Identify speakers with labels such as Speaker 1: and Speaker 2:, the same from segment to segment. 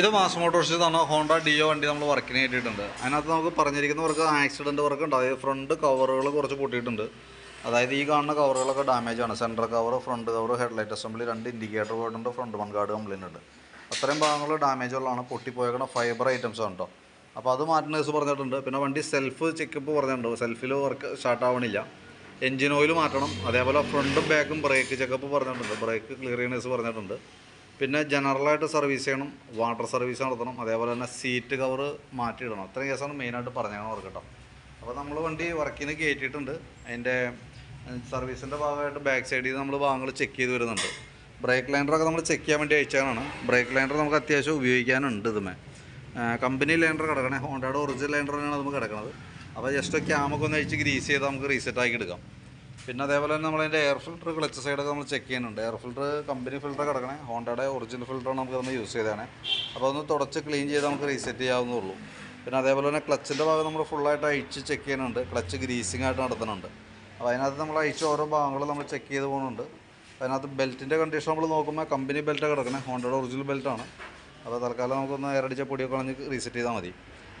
Speaker 1: ഇത് mass motors തന്ന Honda Dio വണ്ടി നമ്മൾ വർക്കിന് കയറ്റിയിട്ടുണ്ട്. അതിനകത്ത് നമുക്ക് പറഞ്ഞിരിക്കുന്ന വർക്ക് ആക്സിഡന്റ് വർക്ക് ഉണ്ട്. അതായത് ഫ്രണ്ട് കവറുകൾ കുറച്ച് പൊട്ടിയിട്ടുണ്ട്. അതായത് ഈ കാണുന്ന കവറുകളൊക്കെ ഡാമേജ് ആണ്. Centre cover front cover headlight assembly രണ്ട് ഇൻഡിക്കേറ്റർ പോയിട്ടുണ്ട്. ഫ്രണ്ട് മൺ ഗാർഡ് കംപ്ലൈന്റ് ഉണ്ട്. അത്രയും ഭാഗങ്ങൾ ഡാമേജ് ഉള്ളതാണ്. പൊട്ടിപ്പോയേക്കണ ഫൈബർ ഐറ്റംസ് ആണ് കേട്ടോ അപ്പോൾ അത് മാറ്റുന്ന ദിവസം പറഞ്ഞിട്ടുണ്ട്. പിന്നെ വണ്ടി സെൽഫ് ചെക്കപ്പ് പറഞ്ഞിട്ടുണ്ട്. സെൽഫിൽ വർക്ക് സ്റ്റാർട്ട് ആവണില്ല. എൻജിൻ ഓയിൽ മാറ്റണം. അതേപോലെ ഫ്രണ്ടും ബാക്കും ബ്രേക്ക് ചെക്കപ്പ് പറഞ്ഞിട്ടുണ്ട്. ബ്രേക്ക് ക്ലിയർ ചെയ്യണേഴ്സ് പറഞ്ഞിട്ടുണ്ട്. പിന്നെ ജനറലായിട്ട് സർവീസ് ചെയ്യണം വാട്ടർ സർവീസ് നടത്തണം അതേപോലെ തന്നെ സീറ്റ് കവർ മാറ്റിയിടണം. അത്രയും കേസാണ് മെയിനായിട്ട് പറഞ്ഞാൽ ഓർക്കട്ടോ കേട്ടോ. അപ്പോൾ നമ്മൾ വണ്ടി വർക്കിന് കയറ്റിയിട്ടുണ്ട് അതിന്റെ സർവീസിന്റെ ഭാഗമായിട്ട് ബാക്ക് സൈഡിൽ നിന്ന് നമ്മൾ ഭാഗങ്ങൾ ചെക്ക് ചെയ്ത് വരുന്നുണ്ട്. ബ്രേക്ക് ലൈൻഡറൊക്കെ നമ്മൾ ചെക്ക് ചെയ്യാൻ വേണ്ടി അയച്ചതാണ് ബ്രേക്ക് ലൈൻഡർ നമുക്ക് അത്യാവശ്യം ഉപയോഗിക്കാനുണ്ട് ഇതുമേ. കമ്പനി ലൈൻഡർ കിടക്കണേ. ഹോണ്ടയുടെ ഒറിജിനൽ ലൈൻഡർ തന്നെയാണ് നമുക്ക് കിടക്കുന്നത് അപ്പോൾ ജസ്റ്റ് ക്യാമൊക്കെ ഒന്ന് അഴിച്ച് ഗ്രീസ് ചെയ്ത് നമുക്ക് റീസെറ്റ് ആക്കി എടുക്കാം. പിന്നെ അതേപോലെ തന്നെ നമ്മളതിന്റെ എയർ ഫിൽട്ടർ ക്ലച്ച് സൈഡൊക്കെ നമ്മൾ ചെക്ക് ചെയ്യുന്നുണ്ട്. എയർ ഫിൽട്ടർ കമ്പനി ഫിൽട്ടർ കിടക്കണേ. ഹോണ്ടയുടെ ഒറിജിനൽ ഫിൽട്ടർ നമുക്ക് നമ്മൾ യൂസ് ചെയ്തതാണ് അപ്പോൾ ഒന്ന് തുടച്ച് ക്ലീൻ ചെയ്ത് നമുക്ക് റീസെറ്റ് ചെയ്യാവുന്നുള്ളൂ പിന്നെ അതേപോലെ തന്നെ ക്ലച്ചിന്റെ ഭാഗം നമ്മൾ ഫുള്ളായിട്ട് അഴിച്ച് ചെക്ക് ചെയ്യുന്നുണ്ട്. ക്ലച്ച് ഗ്രീസിംഗ് ആയിട്ട് നടത്തുന്നുണ്ട്. അപ്പോൾ അതിനകത്ത് നമ്മൾ അഴിച്ച ഓരോ ഭാഗങ്ങളും നമ്മൾ ചെക്ക് ചെയ്ത് പോകുന്നുണ്ട്. അതിനകത്ത് ബെൽറ്റിന്റെ കണ്ടീഷൻ നമ്മൾ നോക്കുമ്പോൾ കമ്പനി ബെൽറ്റ് കിടക്കണേ. ഹോണ്ടയുടെ ഒറിജിനൽ ബെൽറ്റാണ് അപ്പോൾ തൽക്കാലം നമുക്കൊന്ന് എയറടിച്ച പൊടിയൊക്കെ കളഞ്ഞ് റീസെറ്റ് ചെയ്താൽ മതി.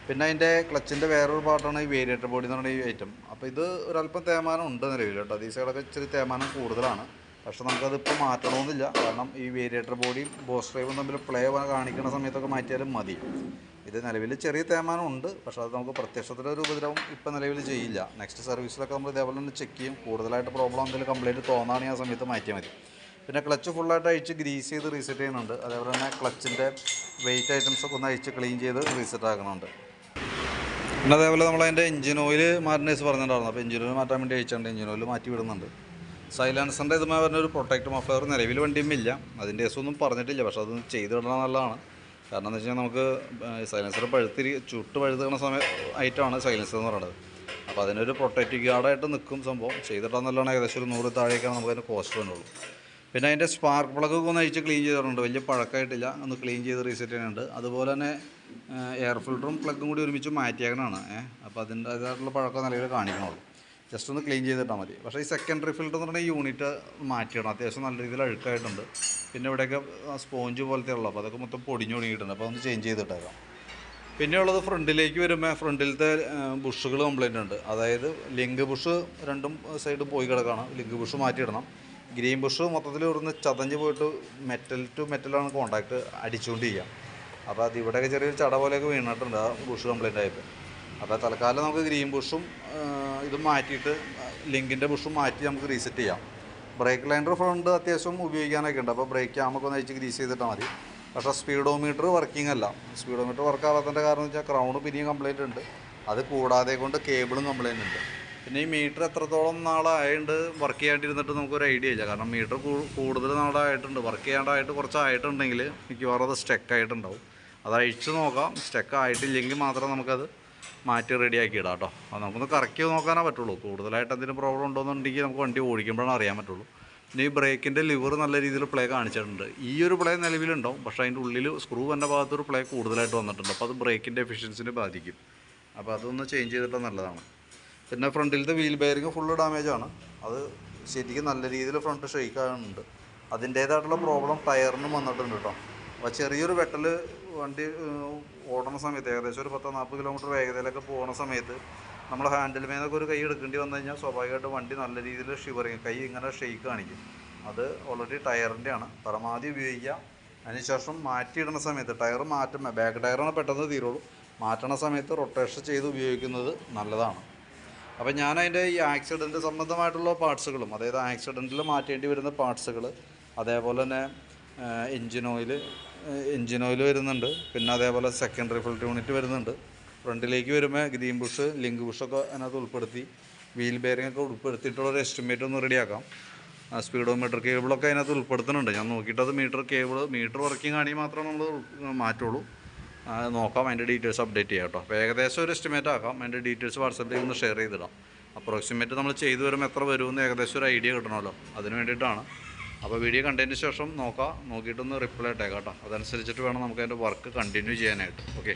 Speaker 1: പിന്നെ അതിന്റെ ക്ലച്ചിന്റെ വേറൊരു പാർട്ടാണ് ഈ വേരിയേറ്റർ ബോഡി എന്ന് പറയുന്ന ഈ ഐറ്റം അപ്പോൾ ഇത് ഒരല്പം തേമാനം ഉണ്ട് നിലവിൽ കേട്ടോ. ദീസകളൊക്കെ ഇച്ചിരി തേമാനം കൂടുതലാണ്. പക്ഷെ നമുക്കത് ഇപ്പോൾ മാറ്റണമെന്നില്ല. കാരണം ഈ വേരിയേറ്റർ ബോഡിയും ബോസ് ഡ്രൈവും തമ്മിൽ പ്ലേ കാണിക്കുന്ന സമയത്തൊക്കെ മാറ്റിയാലും മതി. ഇത് നിലവിൽ ചെറിയ തേമാനം ഉണ്ട്. പക്ഷേ അത് നമുക്ക് പ്രത്യക്ഷത്തിലൊരു ഉപദ്രവം ഇപ്പം നിലവിൽ ചെയ്യില്ല. നെക്സ്റ്റ് സർവീസിലൊക്കെ നമ്മൾ ഇതേപോലെ തന്നെ ചെക്ക് ചെയ്യും. കൂടുതലായിട്ട് പ്രോബ്ലം എന്തെങ്കിലും കംപ്ലൈന്റ് തോന്നുകയാണെങ്കിൽ ആ സമയത്ത് മാറ്റിയാൽ മതി. പിന്നെ ക്ലച്ച് ഫുള്ളായിട്ട് അഴിച്ച് ഗ്രീസ് ചെയ്ത് റീസെറ്റ് ചെയ്യുന്നുണ്ട്. അതേപോലെ തന്നെ ക്ലച്ചിന്റെ വെയിറ്റ് ഐറ്റംസൊക്കെ ഒന്ന് അഴിച്ച് ക്ലീൻ ചെയ്ത് റീസെറ്റ് ആക്കുന്നുണ്ട്. പിന്നെ അതേപോലെ നമ്മൾ അതിന്റെ എഞ്ചിൻ ഓയിൽ മാറ്റുന്നേഴ്സ് പറഞ്ഞിട്ടുണ്ടായിരുന്നു. അപ്പോൾ എഞ്ചിൻ ഓയിൽ മാറ്റാൻ വേണ്ടി അയച്ചിട്ടുണ്ട് എഞ്ചിൻ ഓയിൽ മാറ്റി വിടുന്നുണ്ട്. സൈലൻസറിന്റെ ഇതുമായി പറഞ്ഞൊരു പ്രൊട്ടക്ട് മഫ്ലർ നിലവിൽ വണ്ടിയും ഇല്ല. അതിന്റെ ഒന്നും പറഞ്ഞിട്ടില്ല. പക്ഷേ അത് ചെയ്തിടണം നല്ലതാണ് കാരണം എന്ന് വെച്ച് നമുക്ക് സൈലൻസർ പഴുത്തിരി ചുട്ട് പഴുത്തുന്ന സമയം ഐറ്റമാണ് സൈലൻസർ എന്ന് പറയുന്നത്. അപ്പോൾ അതിനൊരു പ്രൊട്ടക്റ്റീവ് ഗാർഡായിട്ട് നിൽക്കും സംഭവം. ചെയ്തിട്ടാൽ നല്ലോണം ഏകദേശം ഒരു നൂറ് താഴേക്കാണ് നമുക്ക് അതിന്റെ കോസ്റ്റ് വന്നുള്ളൂ പിന്നെ അതിന്റെ സ്പാർക്ക് പ്ലഗ് ഒന്ന് അഴിച്ച് ക്ലീൻ ചെയ്തിട്ടുണ്ട്. വലിയ പഴക്കമായിട്ടില്ല. ഒന്ന് ക്ലീൻ ചെയ്ത് റീസെറ്റ് ചെയ്യുന്നുണ്ട് അതുപോലെ തന്നെ എയർ ഫിൽറ്ററും പ്ലഗും കൂടി ഒരുമിച്ച് മാറ്റിയേക്കണമാണ് ഏഹ് അപ്പോൾ അതിന്റെ അതിനായിട്ടുള്ള പഴക്കം നിലയിൽ കാണിക്കണുള്ളൂ. ജസ്റ്റ് ഒന്ന് ക്ലീൻ ചെയ്തിട്ടാൽ മതി. പക്ഷേ ഈ സെക്കൻഡറി ഫിൽറ്റർ എന്ന് പറഞ്ഞാൽ യൂണിറ്റ് മാറ്റിയിടണം. അത്യാവശ്യം നല്ല രീതിയിൽ അഴുക്കായിട്ടുണ്ട്. പിന്നെ ഇവിടെയൊക്കെ സ്പോഞ്ച് പോലത്തെ ഉള്ളൂ അപ്പോൾ അതൊക്കെ മൊത്തം പൊടിഞ്ഞു തുടങ്ങിയിട്ടുണ്ട് അപ്പോൾ ഒന്ന് ചേഞ്ച് ചെയ്തിട്ടേക്കാം. പിന്നെ ഉള്ളത് ഫ്രണ്ടിലേക്ക് വരുമ്പോൾ ഫ്രണ്ടിലത്തെ ബുഷുകൾ കംപ്ലൈന്റ് ഉണ്ട്. അതായത് ലിങ്ക് ബുഷ് രണ്ടും സൈഡും പോയി കിടക്കണം. ലിങ്ക് ബുഷ് മാറ്റിയിടണം. ഗ്രീൻ ബുഷ് മൊത്തത്തിൽ ഇവിടുന്ന് ചതഞ്ഞ് പോയിട്ട് മെറ്റൽ ടു മെറ്റലാണ് കോണ്ടാക്ട് അടിച്ചുകൊണ്ടിരിക്കുക. അപ്പോൾ അത് ഇവിടെയൊക്കെ ചെറിയൊരു ചട പോലെയൊക്കെ വീണിട്ടുണ്ട്. ആ ബുഷ് കംപ്ലൈന്റ് ആയപ്പോൾ അപ്പോൾ തൽക്കാലം നമുക്ക് ഗ്രീൻ ബുഷും ഇതും മാറ്റിയിട്ട് ലിങ്കിന്റെ ബുഷും മാറ്റി നമുക്ക് റീസെറ്റ് ചെയ്യാം. ബ്രേക്ക് ലൈൻഡർ ഫ്രണ്ട് അത്യാവശ്യം ഉപയോഗിക്കാനൊക്കെ ഉണ്ട്. അപ്പോൾ ബ്രേക്ക് ആകുമ്പോൾ ഒന്ന് അയച്ച് ഗ്രീസ് ചെയ്തിട്ടാൽ മതി. പക്ഷേ സ്പീഡോമീറ്റർ വർക്കിംഗ് അല്ല. സ്പീഡോമീറ്റർ വർക്ക് ആവാത്തതിന്റെ കാരണം എന്ന് വെച്ചാൽ ക്രൗണ് പിന്നെയും കംപ്ലൈന്റ് ഉണ്ട്. അത് കൂടാതെ കൊണ്ട് കേബിളും കംപ്ലൈന്റ് ഉണ്ട്. പിന്നെ ഈ മീറ്റർ എത്രത്തോളം നാളായതുകൊണ്ട് വർക്ക് ചെയ്യാണ്ടിരുന്നിട്ട് നമുക്കൊരു ഐഡിയ ഇല്ല. കാരണം മീറ്റർ കൂടുതൽ നാളായിട്ടുണ്ട്. വർക്ക് ചെയ്യാണ്ടായിട്ട് കുറച്ചായിട്ടുണ്ടെങ്കിൽ മിക്കവാറും അത് സ്റ്റക്ക് ആയിട്ടുണ്ടാവും. അത് അഴിച്ചു നോക്കാം. സ്റ്റക്ക് ആയിട്ടില്ലെങ്കിൽ മാത്രം നമുക്കത് മാറ്റി റെഡിയാക്കി ഇടാം കേട്ടോ അത് നമുക്കൊന്ന് കറക്റ്റ് നോക്കാനേ പറ്റുള്ളൂ. കൂടുതലായിട്ട് എന്തെങ്കിലും പ്രോബ്ലം ഉണ്ടോയെന്നുണ്ടെങ്കിൽ നമുക്ക് വണ്ടി ഓടിക്കുമ്പോഴാണ് അറിയാൻ പറ്റുള്ളൂ. പിന്നെ ഈ ബ്രേക്കിന്റെ ലിവർ നല്ല രീതിയിൽ പ്ലേ കാണിച്ചിട്ടുണ്ട്. ഈ ഒരു പ്ലേ നിലവിലുണ്ടാവും. പക്ഷേ അതിന്റെ ഉള്ളിൽ സ്ക്രൂ എന്റെ ഭാഗത്തൊരു പ്ലേ കൂടുതലായിട്ട് വന്നിട്ടുണ്ട്. അപ്പോൾ അത് ബ്രേക്കിന്റെ എഫിഷ്യൻസിനെ ബാധിക്കും. അപ്പോൾ അതൊന്ന് ചേഞ്ച് ചെയ്തിട്ട് നല്ലതാണ്. പിന്നെ ഫ്രണ്ടിലത്തെ വീൽ ബെയറിങ് ഫുള്ള് ഡാമേജാണ് അത് ശരിക്കും നല്ല രീതിയിൽ ഫ്രണ്ട് ഷെയ്ക്ക് ആകുന്നുണ്ട് അതിന്റേതായിട്ടുള്ള പ്രോബ്ലം ടയറിനും വന്നിട്ടുണ്ട് കേട്ടോ അപ്പോൾ ചെറിയൊരു വെട്ടൽ വണ്ടി ഓടുന്ന സമയത്ത് ഏകദേശം ഒരു പത്തോ നാൽപ്പത് കിലോമീറ്റർ വേഗതയിലൊക്കെ പോകുന്ന സമയത്ത് നമ്മൾ ഹാൻഡിൽ മേനൊക്കെ ഒരു കൈ എടുക്കേണ്ടി വന്നു കഴിഞ്ഞാൽ സ്വാഭാവികമായിട്ട് വണ്ടി നല്ല രീതിയിൽ ഷിവറിങ് കൈ ഇങ്ങനെ ഷെയ്ക്ക് കാണിക്കും. അത് ഓൾറെഡി ടയറിന്റെയാണ് പരമാവധി ഉപയോഗിക്കുക അതിനുശേഷം മാറ്റിയിടുന്ന സമയത്ത് ടയർ മാറ്റുമ്പോൾ ബാക്ക് ടയറാണ് പെട്ടെന്ന് തീരുള്ളൂ. മാറ്റണ സമയത്ത് റൊട്ടേഷൻ ചെയ്ത് ഉപയോഗിക്കുന്നത് നല്ലതാണ്. അപ്പോൾ ഞാൻ അതിന്റെ ഈ ആക്സിഡന്റ് സംബന്ധമായിട്ടുള്ള പാർട്സുകളും അതായത് ആക്സിഡന്റിൽ മാറ്റേണ്ടി വരുന്ന പാർട്സുകൾ അതേപോലെ തന്നെ എൻജിൻ ഓയിൽ എൻജിൻ ഓയിൽ വരുന്നുണ്ട്. പിന്നെ അതേപോലെ സെക്കൻഡറി ഫിൽറ്റർ യൂണിറ്റ് വരുന്നുണ്ട്. ഫ്രണ്ടിലേക്ക് വരുമ്പോൾ ഗ്രീൻ ബുഷ് ലിങ്ക് ബുഷൊക്കെ അതിനകത്ത് ഉൾപ്പെടുത്തി വീൽ ബെയറിംഗ് ഒക്കെ ഉൾപ്പെടുത്തിയിട്ടുള്ള ഒരു എസ്റ്റിമേറ്റ് ഒന്ന് റെഡിയാക്കാം സ്പീഡോ മീറ്റർ കേബിളൊക്കെ അതിനകത്ത് ഉൾപ്പെടുത്തുന്നുണ്ട്. ഞാൻ നോക്കിയിട്ട് അത് മീറ്റർ കേബിൾ മീറ്റർ വർക്കിംഗ് ആണെങ്കിൽ മാത്രമേ നമ്മൾ മാറ്റുള്ളൂ. നോക്കാം അതിന്റെ ഡീറ്റെയിൽസ് അപ്ഡേറ്റ് ചെയ്യാം കേട്ടോ. അപ്പോൾ ഏകദേശം ഒരു എസ്റ്റിമേറ്റ് ആക്കാം. അതിന്റെ ഡീറ്റെയിൽസ് വാട്സപ്പിലേക്ക് ഒന്ന് ഷെയർ ചെയ്തിടാം. അപ്രോക്സിമേറ്റ് നമ്മൾ ചെയ്തു വരുമ്പോൾ എത്ര വരുമെന്ന് ഏകദേശം ഒരു ഐഡിയ കിട്ടണമല്ലോ. അതിന് വേണ്ടിയിട്ടാണ്. അപ്പോൾ വീഡിയോ കണ്ടതിന് ശേഷം നോക്കാം. നോക്കിയിട്ടൊന്ന് റിപ്ലൈ ഇട്ടേക്കാം കേട്ടോ. അതനുസരിച്ചിട്ട് വേണം നമുക്ക് അതിന്റെ വർക്ക് കണ്ടിന്യൂ ചെയ്യാനായിട്ട്. ഓക്കെ